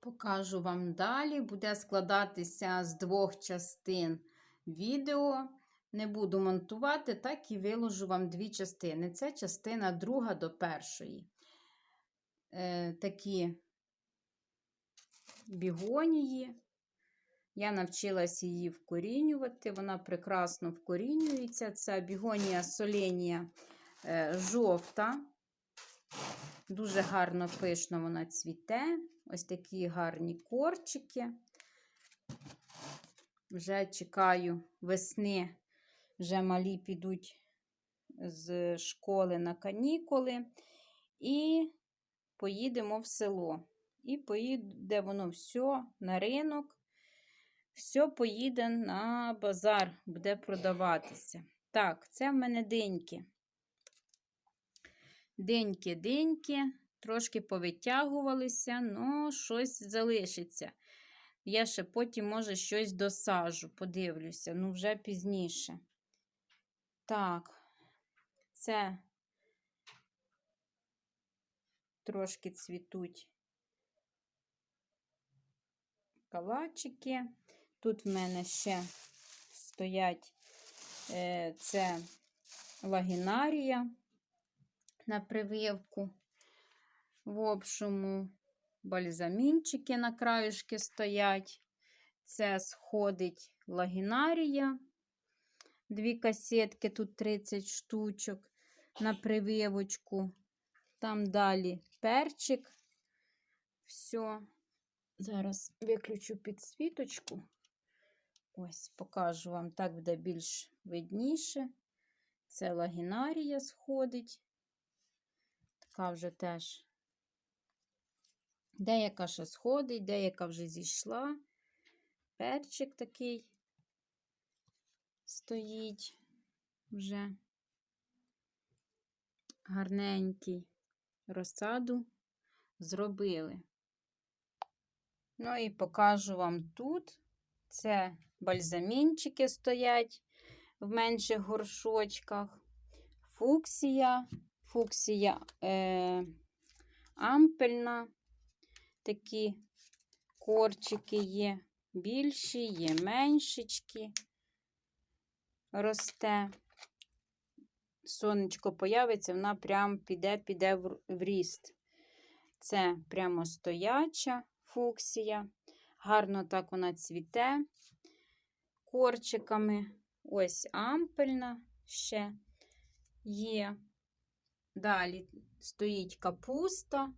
Покажу вам далі. Буде складатися з двох частин відео. Не буду монтувати, так і виложу вам дві частини. Це частина друга до першої. Е, такі бігонії. Я навчилась її вкорінювати. Вона прекрасно вкорінюється. Це бігонія соленія е, жовта. Дуже гарно пишно вона цвіте. Ось такі гарні корчики. Вже чекаю весни, вже малі підуть з школи на канікули. І поїдемо в село. І поїде воно все на ринок. Все поїде на базар, буде продаватися. Так, це в мене деньки. Деньки-деньки, трошки повитягувалися, але щось залишиться. Я ще потім, може, щось досажу, подивлюся, ну вже пізніше. Так, це трошки цвітуть калачики. Тут в мене ще стоять е, це лагінарія на прививку. В общому, бальзамінчики на краюшки стоять. Це сходить лагінарія. Дві касетки, тут 30 штучок на прививочку. Там далі перчик. Все. Зараз виключу підсвіточку. Ось, покажу вам, так буде більш видніше. Це лагінарія сходить. Така вже теж. Деяка ще сходить, деяка вже зійшла. Перчик такий стоїть вже гарненький розсаду зробили. Ну і покажу вам тут. Це бальзамінчики стоять в менших горшочках. Фуксія, фуксія е, ампельна. Такі корчики є більші, є меншечки. Росте. Сонечко появиться, вона прям піде-піде в ріст. Це прямо стояча фуксія. Гарно так вона цвіте корчиками. Ось ампельна ще є. Далі стоїть капуста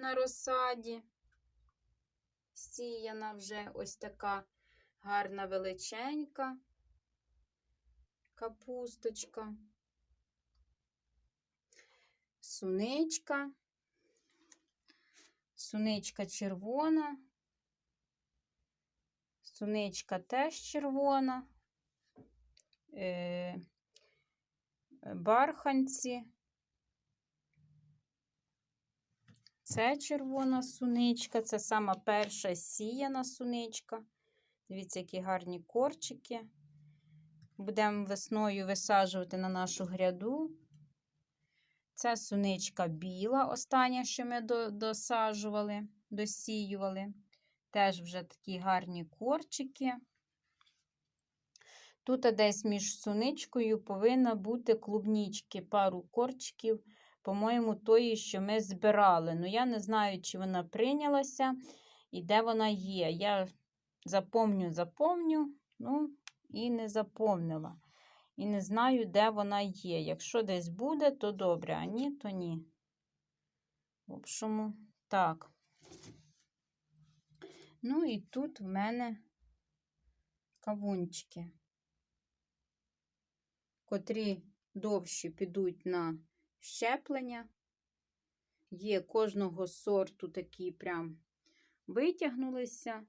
на розсаді. Сіяна вже ось така гарна величенька капусточка, суничка, суничка червона, суничка теж червона, е, барханці. Це червона суничка, це сама перша сіяна суничка. Дивіться, які гарні корчики. Будемо весною висаджувати на нашу гряду. Це суничка біла, остання, що ми досаджували, досіювали. Теж вже такі гарні корчики. Тут десь між суничкою повинна бути клубнічки, пару корчиків, по-моєму, тої, що ми збирали. Ну, я не знаю, чи вона прийнялася і де вона є. Я запомню, запомню, ну, і не запомнила. І не знаю, де вона є. Якщо десь буде, то добре, а ні, то ні. В общому, так. Ну, і тут в мене кавунчики, котрі довші підуть на щеплення. Є кожного сорту такі прям витягнулися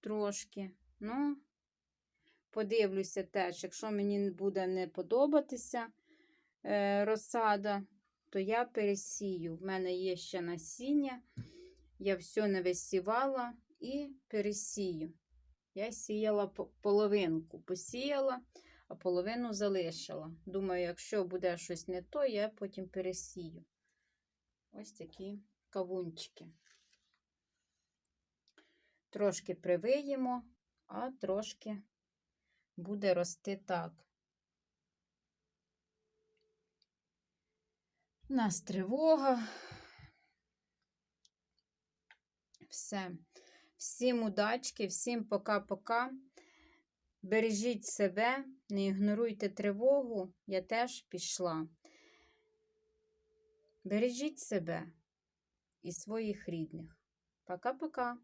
трошки. Ну, подивлюся теж, якщо мені буде не подобатися е, розсада, то я пересію. В мене є ще насіння, я все не висівала і пересію. Я сіяла половинку, посіяла, а половину залишила. Думаю, якщо буде щось не то, я потім пересію. Ось такі кавунчики. Трошки привиємо, а трошки буде рости так. У нас тривога. Все. Всім удачки, всім пока-пока. Бережіть себе, не ігноруйте тривогу. Я теж пішла. Бережіть себе і своїх рідних. Пока-пока.